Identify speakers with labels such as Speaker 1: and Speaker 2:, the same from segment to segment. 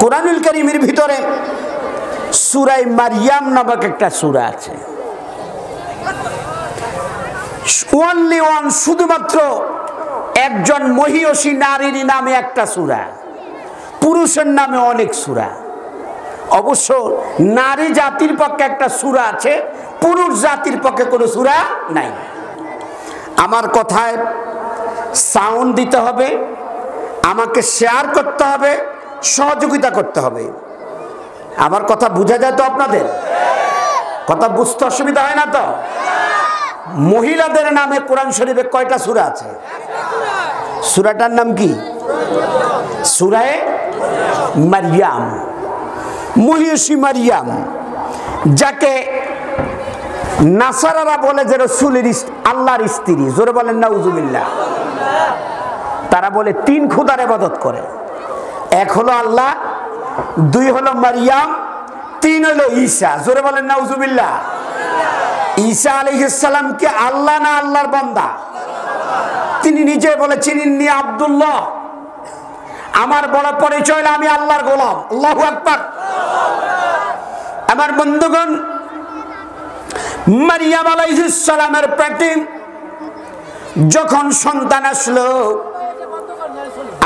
Speaker 1: কোরআনুল করিমের ভিতরে সুরাই মারিয়াম নামক একটা সুরা আছে। ওয়ানলি ওয়ান শুধুমাত্র একজন মহিয়সী নারীর নামে একটা সুরা। পুরুষের নামে অনেক সুরা। অবশ্য নারী জাতির পক্ষে একটা সুরা আছে, পুরুষ জাতির পক্ষে কোনো সুরা নাই। আমার কথায় সাউন্ড দিতে হবে, আমাকে শেয়ার করতে হবে সহযোগিতা করতে হবে। আমার কথা বোঝা যায় তো আপনাদের? কথা বুঝতে অসুবিধা হয় না তো? মহিলাদের নামে কোরআন শরীফে কয়টা সুরা আছে? সুরাটার নাম কি? সুরায় মারিয়াম। মহিষী মারিয়াম, যাকে নাসারারা বলে যে রসুলের আল্লাহর স্ত্রী। জোরে বলেন না উজুবিল্লা তারা বলে, তিন খুদার এবাদত করে। এক হলো আল্লাহ, দুই হলো মারিয়াম, তিন হলো ঈশা। জোরে বলেন না উজুবিল্লা ঈশা আলহিসাল্লাম কি আল্লাহ না আল্লাহর বান্দা? তিনি নিজে বলেছেন, ইন্নি আবদুল্লাহ। আমার বড় পরিচয় হলো আমি আল্লাহর গোলাম। আল্লাহ আকবার। আমার বন্ধুগণ, মারিয়াম আলাইহিসসালামের পেটে যখন সন্তান আসলো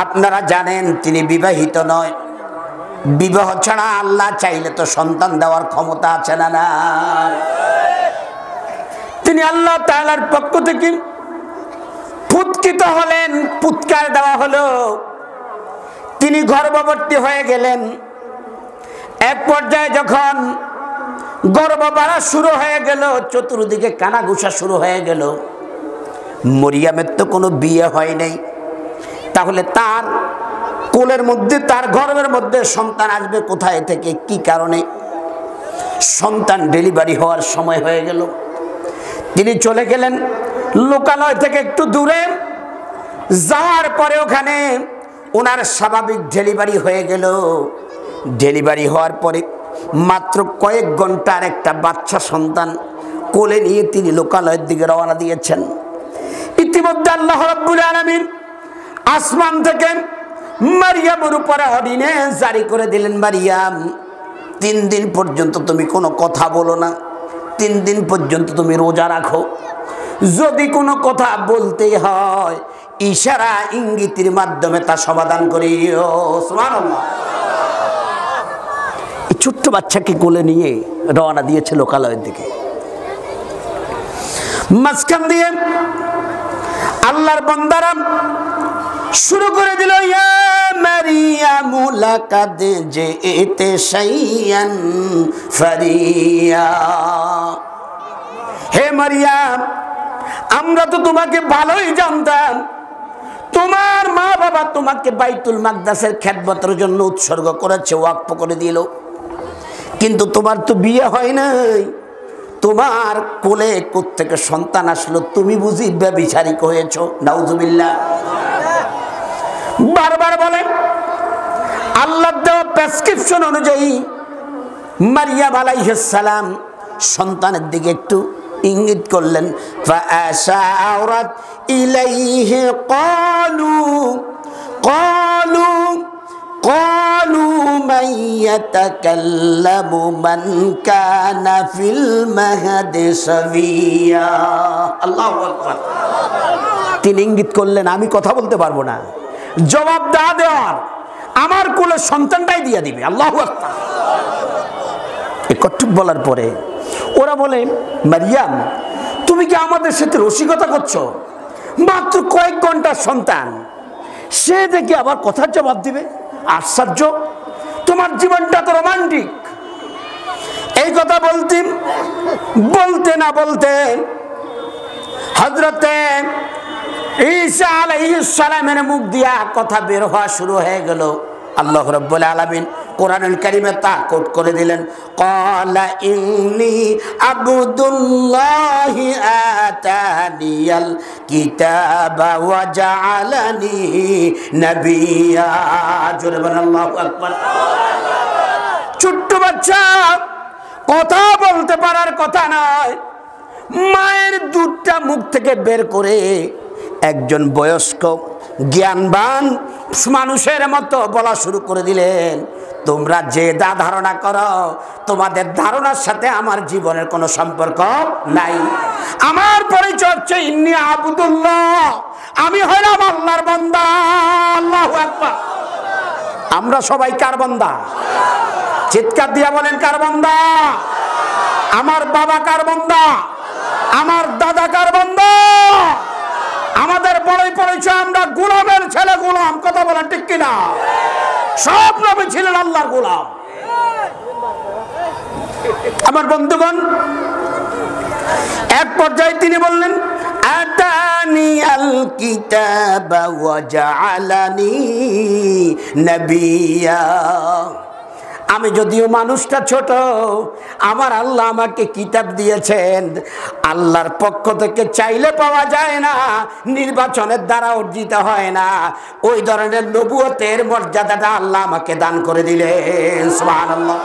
Speaker 1: আপনারা জানেন তিনি বিবাহিত নয়। বিবাহ ছাড়া আল্লাহ চাইলে তো সন্তান দেওয়ার ক্ষমতা আছে না না তিনি আল্লাহ তাআলার পক্ষ থেকে পুৎকিত হলেন, পুৎকার দেওয়া হলো। তিনি গর্ভবর্তী হয়ে গেলেন। এক পর্যায়ে যখন গর্ভ বাড়া শুরু হয়ে গেল, চতুর্দিকে কানাঘুষা শুরু হয়ে গেল। মরিয়ামের তো কোনো বিয়ে হয় নাই। তাহলে তার কোলের মধ্যে, তার গর্বের মধ্যে সন্তান আসবে কোথায় থেকে? কি কারণে? সন্তান ডেলিভারি হওয়ার সময় হয়ে গেল। তিনি চলে গেলেন লোকালয় থেকে একটু দূরে। যাওয়ার পরে ওখানে ওনার স্বাভাবিক ডেলিভারি হয়ে গেল। ডেলিভারি হওয়ার পরে মাত্র কয়েক ঘণ্টার একটা বাচ্চা সন্তান কোলে নিয়ে তিনি লোকালয়ের দিকে রওনা দিয়েছেন। ইতিমধ্যে আল্লাহ রব্বুল আলামিন আসমান থেকে মারিয়ামের উপরে অর্ডিনেন্স জারি করে দিলেন, মারিয়াম, তিন দিন পর্যন্ত তুমি কোনো কথা বলো না। তিন দিন পর্যন্ত তুমি রোজা রাখো। যদি কোনো কথা বলতে হয়, ইশারা ইঙ্গিতের মাধ্যমে তা সমাধান সুবহানাল্লাহ। এই ছোট্ট বাচ্চাকে কোলে নিয়ে রওনা দিয়েছে লোকালয়ের দিকে। মাঝখান দিয়ে আল্লাহর বন্দারাম শুরু করে দিল, ইয়া হে মারিয়াম আমরা তো তোমাকে ভালোই জানতাম। তোমার মা বাবা তোমাকে বাইতুল মাকদাসের খ্যাতবতের জন্য উৎসর্গ করেছে, ওয়াকফ করে দিল। কিন্তু তোমার তো বিয়ে হয় নাই। তোমার কোলে থেকে সন্তান আসলো, তুমি বুঝি ব্যবিচারিক হয়েছ, নাউজুবিল্লাহ। বারবার বলেন আল্লাহ দেওয়া প্রেসক্রিপশন অনুযায়ী মারিয়াম আলাইহাসালাম সন্তানের দিকে একটু ইঙ্গিত করলেন فأشارت إليه قالوا قالوا قالوا من يتكلم من كان في المهد صبيا الله أكبر তিনি ইঙ্গিত করলেন আমি কথা বলতে পারবো না জবাব দা দেওয়ার আমার কোলে সন্তানটাই দিয়ে দিবে, আল্লাহ কটুক বলার পরে ওরা বলে, মারিয়াম, তুমি কি আমাদের সাথে রসিকতা করছ? মাত্র কয়েক ঘণ্টার সন্তান। সে দেখে আবার কথার জবাব দিবে, আশ্চর্য, তোমার জীবনটা তো রোমান্টিক। এই কথা বলতে বলতে না বলতে হজরতে ঈসা আলাইহিস সালামের মুখ দিয়া কথা বের হওয়া শুরু হয়ে গেল। আল্লাহ রব্বুল আলামিন কোরআনুল কারীমে তা কোট করে দিলেন, ক্বালা ইন্নী আবদুল্লাহি আতানিয়াল কিতাবা ওয়া জাআলানি নাবিয়্যা জোরে বলেন, আল্লাহু আকবার। ছোট্ট বাচ্চা, কথা বলতে পারার কথা নয়, মায়ের দুধটা মুখ থেকে বের করে একজন বয়স্ক, জ্ঞানবান মানুষের মতো বলা শুরু করে দিলেন, তোমরা যে দা ধারণা করো, তোমাদের ধারণার সাথে আমার জীবনের কোনো সম্পর্ক নাই। আমার পরিচয় হচ্ছে ইন্নি আবুদুল্লাহ, আমি হইলাম আল্লাহর বান্দা। আল্লাহু আমরা সবাই কার বান্দা? চিৎকার দিয়া বলেন, কার বান্দা? আমার বাবা কার বান্দা? আমার দাদা কার বান্দা? আমাদের বড়ই পরিচয়, আমরা গোলামের ছেলে গোলাম। কথা বলেন ঠিক কিনা? সব নবী ছিলেন আল্লাহর গোলাম। আমার বন্ধুগণ, এক পর্যায়ে তিনি বললেন, আতানি আল নবিয়া। আমি যদিও মানুষটা ছোট, আমার আল্লাহ আমাকে কিতাব দিয়েছেন। আল্লাহর পক্ষ থেকে চাইলে পাওয়া যায় না, নির্বাচনের দ্বারা অর্জিত হয় না। ওই ধরনের নবুয়তের মর্যাদাটা আল্লাহ আমাকে দান করে দিলেন, সুবহানাল্লাহ।